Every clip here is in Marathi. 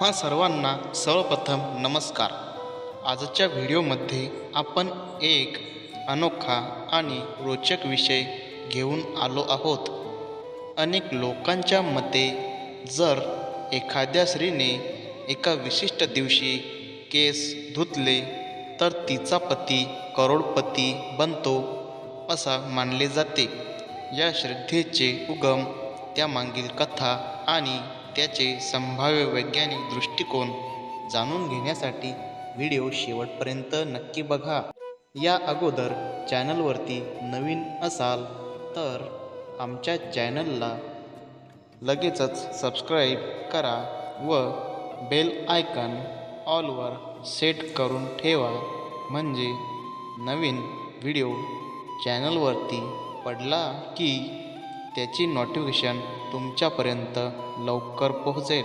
हा सर्वांना सर्वप्रथम नमस्कार. आजच्या व्हिडिओमध्ये आपण एक अनोखा आणि रोचक विषय घेऊन आलो आहोत. अनेक लोकांच्या मते जर एखाद्या स्त्रीने एका विशिष्ट दिवशी केस धुतले तर तिचा पती करोडपती बनतो असा मानले जाते. या श्रद्धेचे उगम त्यामागील कथा आणि त्याचे संभाव्य वैज्ञानिक दृष्टिकोन जाणून घेण्यासाठी व्हिडिओ शेवटपर्यंत नक्की बघा. या अगोदर चॅनलवरती नवीन असाल तर आमच्या चॅनलला लगेचच सबस्क्राईब करा व बेल आयकन ऑलवर सेट करून ठेवा. म्हणजे नवीन व्हिडिओ चॅनलवरती पडला की त्याची नोटिफिकेशन तुमच्यापर्यंत लवकर पोहोचेल.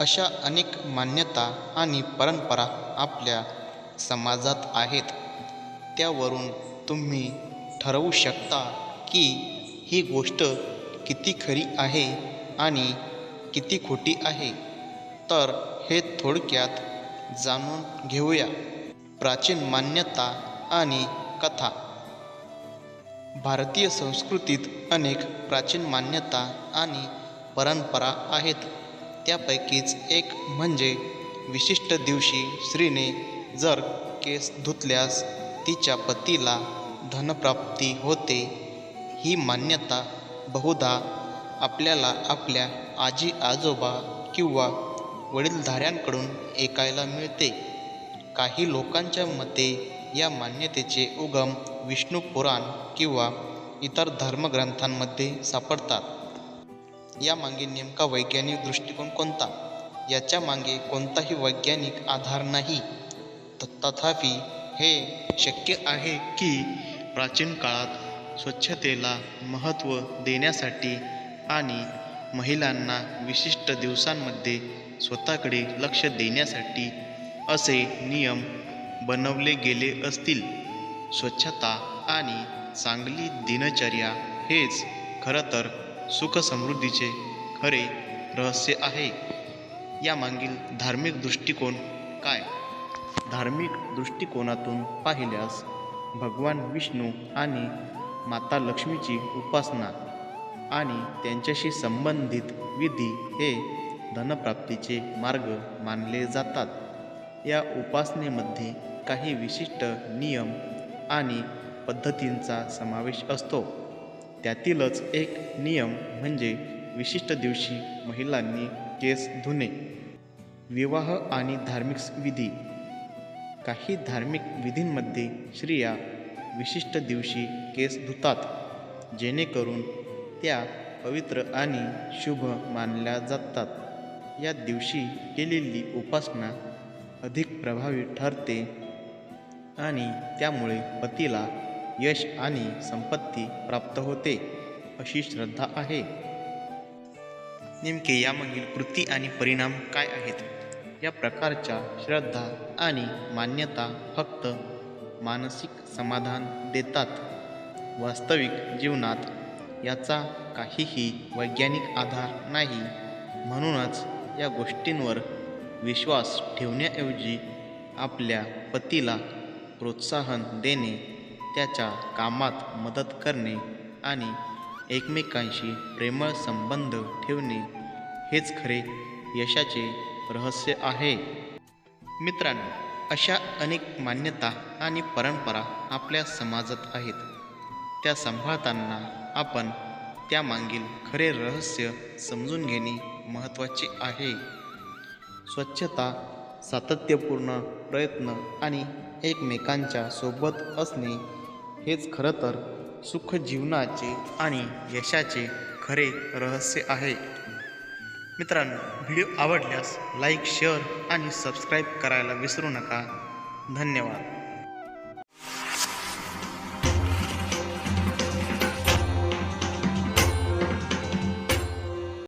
अशा अनेक मान्यता आणि परंपरा आपल्या समाजात आहेत. त्यावरून तुम्ही ठरवू शकता की ही गोष्ट किती खरी आहे आणि किती खोटी आहे. तर हे थोडक्यात जाणून घेऊया. प्राचीन मान्यता आणि कथा. भारतीय संस्कृतीत अनेक प्राचीन मान्यता आणि परंपरा आहेत. त्यापैकीच एक म्हणजे विशिष्ट दिवशी स्त्रीने जर केस धुतल्यास तिच्या पतीला धनप्राप्ती होते. ही मान्यता बहुधा आपल्याला आपल्या आजी आजोबा किंवा वडीलधाऱ्यांकडून ऐकायला मिळते. काही लोकांच्या मते या मान्यतेचे उगम विष्णू पुराण किंवा इतर धर्मग्रंथांमध्ये सापडतात. यामागे नेमका वैज्ञानिक दृष्टिकोन कोणता? याच्या मागे कोणताही वैज्ञानिक आधार नाही. त- तथापि हे शक्य आहे की प्राचीन काळात स्वच्छतेला महत्त्व देण्यासाठी आणि महिलांना विशिष्ट दिवसांमध्ये स्वतःकडे लक्ष देण्यासाठी असे नियम बनवले गेले असतील. स्वच्छता आणि चांगली दिनचर्या हेच खरं तर सुखसमृद्धीचे खरे रहस्य आहे. यामागील धार्मिक दृष्टिकोन काय? धार्मिक दृष्टिकोनातून पाहिल्यास भगवान विष्णू आणि माता लक्ष्मीची उपासना आणि त्यांच्याशी संबंधित विधी हे धनप्राप्तीचे मार्ग मानले जातात. या उपासनेमध्ये काही विशिष्ट नियम आणि पद्धतींचा समावेश असतो. त्यातीलच एक नियम म्हणजे विशिष्ट दिवशी महिलांनी केस धुणे. विवाह आणि धार्मिक विधी. काही धार्मिक विधींमध्ये स्त्रिया विशिष्ट दिवशी केस धुतात जेणेकरून त्या पवित्र आणि शुभ मानल्या जातात. या दिवशी केलेली उपासना अधिक प्रभावी ठरते आणि त्यामुळे पतीला यश आणि संपत्ती प्राप्त होते अशी श्रद्धा आहे. नेमके यामागील कृती आणि परिणाम काय आहेत? या प्रकारच्या श्रद्धा आणि मान्यता फक्त मानसिक समाधान देतात. वास्तविक जीवनात याचा काहीही वैज्ञानिक आधार नाही. म्हणूनच या गोष्टींवर विश्वास ठेवण्याऐवजी आपल्या पतीला प्रोत्साहन देणे त्याच्या कामात मदत करणे आणि एकमेकांशी प्रेमळ संबंध ठेवणे हेच खरे यशाचे रहस्य आहे. मित्रांनो अशा अनेक मान्यता आणि परंपरा आपल्या समाजात आहेत. त्या सांभाळताना आपण त्यामागील खरे रहस्य समजून घेणे महत्त्वाचे आहे. स्वच्छता सातत्यपूर्ण प्रयत्न आणि एकमेकांच्या सोबत असणे हेच खरं तर सुख जीवनाचे आणि यशाचे खरे रहस्य आहे. मित्रांनो व्हिडिओ आवडल्यास लाईक शेअर आणि सबस्क्राईब करायला विसरू नका. धन्यवाद.